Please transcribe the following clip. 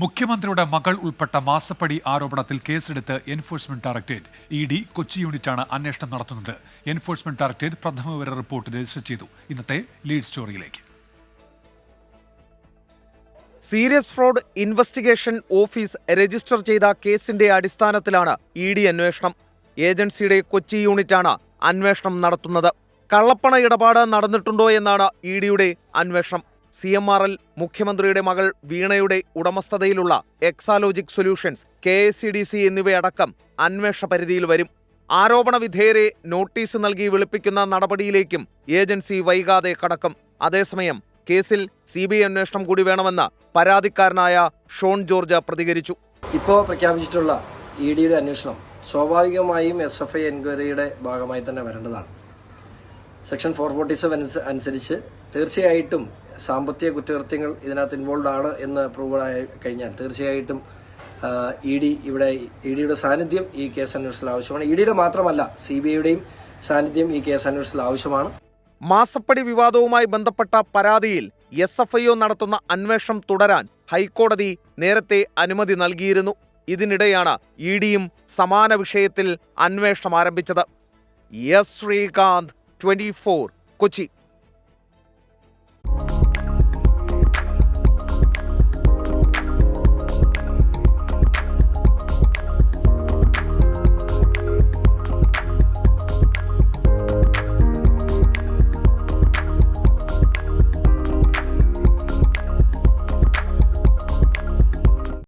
മുഖ്യമന്ത്രിയുടെ മകൾ ഉൾപ്പെട്ട മാസപ്പടി ആരോപണത്തിൽ കേസെടുത്ത് enforcement directorate E D Kochi യൂണിറ്റാണ് അന്വേഷണം നടത്തുന്നത്. എൻഫോഴ്സ്മെന്റ് ഡയറക്ടറേറ്റ് പ്രഥമ വിവര റിപ്പോർട്ട് രജിസ്റ്റർ ചെയ്തു. ഇന്നത്തെ lead സ്റ്റോറിയിലേക്ക്. Serious fraud investigation office register ചെയ്ത കേസിന്റെ അടിസ്ഥാനത്തിലാണ് ഇ ഡി അന്വേഷണം. ഏജൻസിയുടെ കൊച്ചി യൂണിറ്റാണ് അന്വേഷണം നടത്തുന്നത്. കള്ളപ്പണ ഇടപാട് നടന്നിട്ടുണ്ടോ എന്നാണ് ഇ ഡിയുടെ അന്വേഷണം. സി എം ആർ എൽ മുഖ്യമന്ത്രിയുടെ മകൾ വീണയുടെ ഉടമസ്ഥതയിലുള്ള Exalogic solutions K S C D C എന്നിവയടക്കം അന്വേഷണ പരിധിയിൽ വരും. ആരോപണ വിധേയരെ നോട്ടീസ് നൽകി വിളിപ്പിക്കുന്ന നടപടിയിലേക്കും ഏജൻസി വൈകാതെ കടക്കും. അതേസമയം കേസിൽ സി ബി ഐ അന്വേഷണം കൂടി വേണമെന്ന് പരാതിക്കാരനായ ഷോൺ ജോർജ് പ്രതികരിച്ചു. ഇപ്പോൾ പ്രഖ്യാപിച്ചിട്ടുള്ള ഇ ഡിയുടെ അന്വേഷണം സ്വാഭാവികമായും എസ് എഫ് ഐ എൻക്വയറിയുടെ ഭാഗമായി തന്നെ വരേണ്ടതാണ്. സെക്ഷൻ ഫോർ ഫോർട്ടി സെവൻ അനുസരിച്ച് തീർച്ചയായിട്ടും സാമ്പത്തിക കുറ്റകൃത്യങ്ങൾ ഇതിനകത്ത് ഇൻവോൾവ് ആണ് എന്ന് പ്രൂവ് ആയി കഴിഞ്ഞാൽ തീർച്ചയായിട്ടും ഇ ഡി ഇവിടെ ഇ ഡിയുടെ സാന്നിധ്യം ഈ കേസ് അന്വേഷണത്തിൽ ആവശ്യമാണ്. ഇ ഡിയുടെ മാത്രമല്ല സി ബി ഐയുടെയും സാന്നിധ്യം ഈ കേസ് അന്വേഷണത്തിൽ ആവശ്യമാണ്. മാസപ്പടി വിവാദവുമായി ബന്ധപ്പെട്ട പരാതിയിൽ എസ് എഫ് ഐ ഒ നടത്തുന്ന അന്വേഷണം തുടരാൻ ഹൈക്കോടതി നേരത്തെ അനുമതി നൽകിയിരുന്നു. ഇതിനിടെയാണ് ഇ ഡിയും സമാന വിഷയത്തിൽ അന്വേഷണം ആരംഭിച്ചത്. S Sreekanth twenty Kochi.